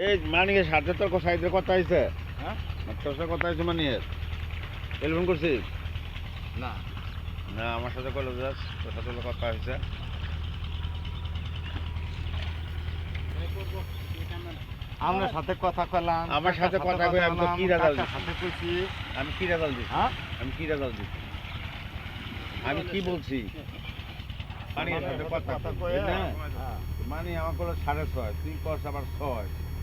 এই তোর সাইডের কথা হ্যাঁ? তোর সাথে কথা টেলিফোন করছিস? না। না আমার সাথে কলেজ যাস তোর সাথে কথা আমরা সাথে কথা কলাম আমার সাথে কথা কই আমি কি রেজাল্ট দিছি? সাথে কইছি। আমি কি দিছি? হ্যাঁ? আমি কি রেজাল্ট দিছি? আমি কি বলছি? মানে সাথে কথা কই না? হ্যাঁ। আমার বলো তুই করছ আবার ছয়।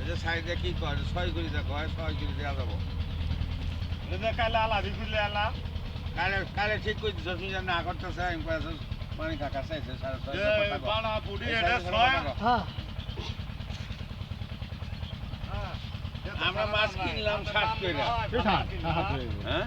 এই যে সাইডে কি কয়? ছয় করে ছয় করে দেওয়া যাব। আলা বিকুলে আলা। কালে কালে ঠিক করে করতেছে আমি কয়েছে কাকা চাইছে সাড়ে ছয়। বাড়া এটা ছয়। আমরা মাছ কিনলাম ষাট কইরা। হ্যাঁ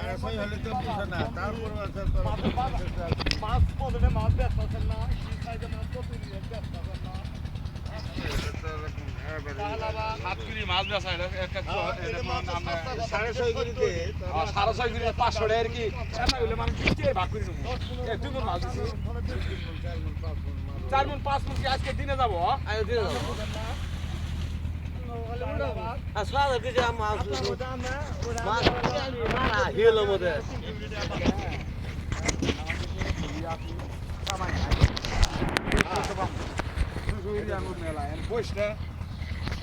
সাড়ে ছয় গুড়ি পাঁচশো টাকা কি মানে ভাগ করে দুই মন মাছ দিছি চার মন পাঁচ মন কি আজকে দিনে যাব দিনে যাব আসলে কিছু মাছ মাছ হিলো মধ্যে পয়সা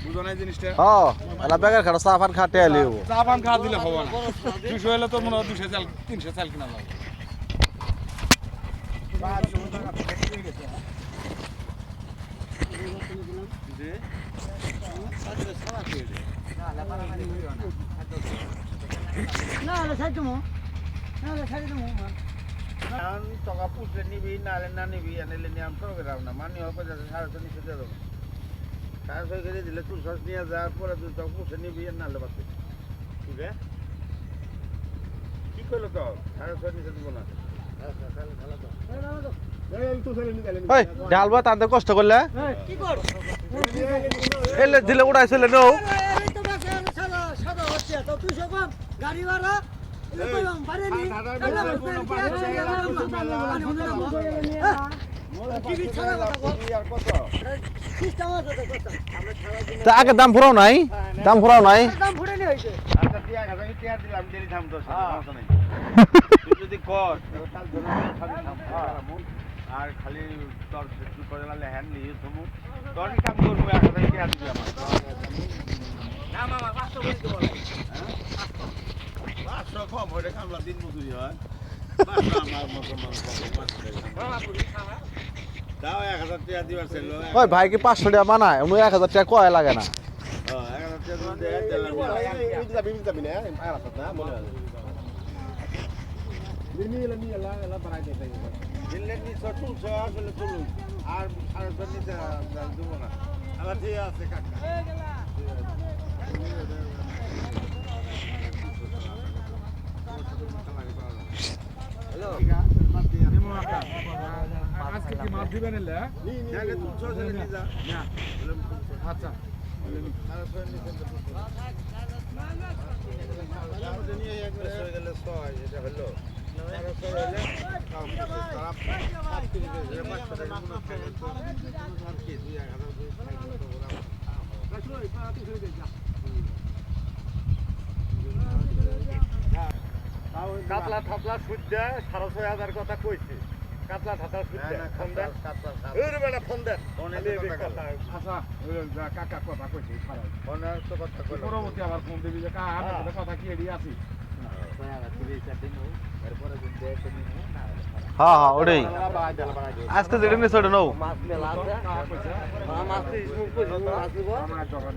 বুঝো না এই জিনিসটা হ এলা বেকার খাটো চা পান খাটে আলিও চা পান খাওয়া দিলে হবে না দুশো হলে তো মনে হয় দুশো চাল তিনশো চাল কিনা লাগবে না না সাইড দেবো না না সাইড দেবো টাকা পুষলে নিবি নাহলে না নিবি এনেলে নিয়ে আমি সঙ্গে রাখ না মানি হবে যাতে সাড়ে নিচে দিয়ে দেবো সাড়ে ছয় করে দিলে তুই সস নিয়ে যাওয়ার পরে তুই টাকা পুষে নিবি আর নাহলে বাকি ঠিক আছে কি করল তো সাড়ে ছয় নিচে দেবো না ডালবা তাতে কষ্ট করলে দিলে উড়াইছিল নো আছে তো কথা তা আগে দাম ফুরাও নাই? দাম ফুরাও নাই? দাম ফুটে নি হইছে আচ্ছা থাম খারাপ আর খালি তোর করে হ্যান্ড নিয়ে তোর কাম করব এক হাজার আমার আমার ওই ভাই কি পাঁচশো টাকা বানায়? উনি এক হাজার টাকা কয় লাগে না? আর সাড়ে দেবো না আবার ঠিক আছে কাকা আজকে কি মাছ দিবেন এলে আচ্ছা হয় কাতলা ঠাপলা সুদ্ধা সাড়ে ছয় হাজার কথা কইছে। কাতলা ঠাতা না, না, ফোন দেন। ফোন দেন। আচ্ছা কাকা কথা কইছে খারাপ ফোনে তো কথা কইলো। পরবর্তী আবার ফোন দিবি যে কা আমি তোদের কথা কি এড়ি আছি? হ্যাঁ হ্যাঁ ওটাই। বাড়াই দেলা বাড়াই দিও আজকে যেটা নিয়ে সেটা নাও। মাছ মেলা আছে মাছ তো স্মুক কইছি মাছ দিব। আমার জগৎ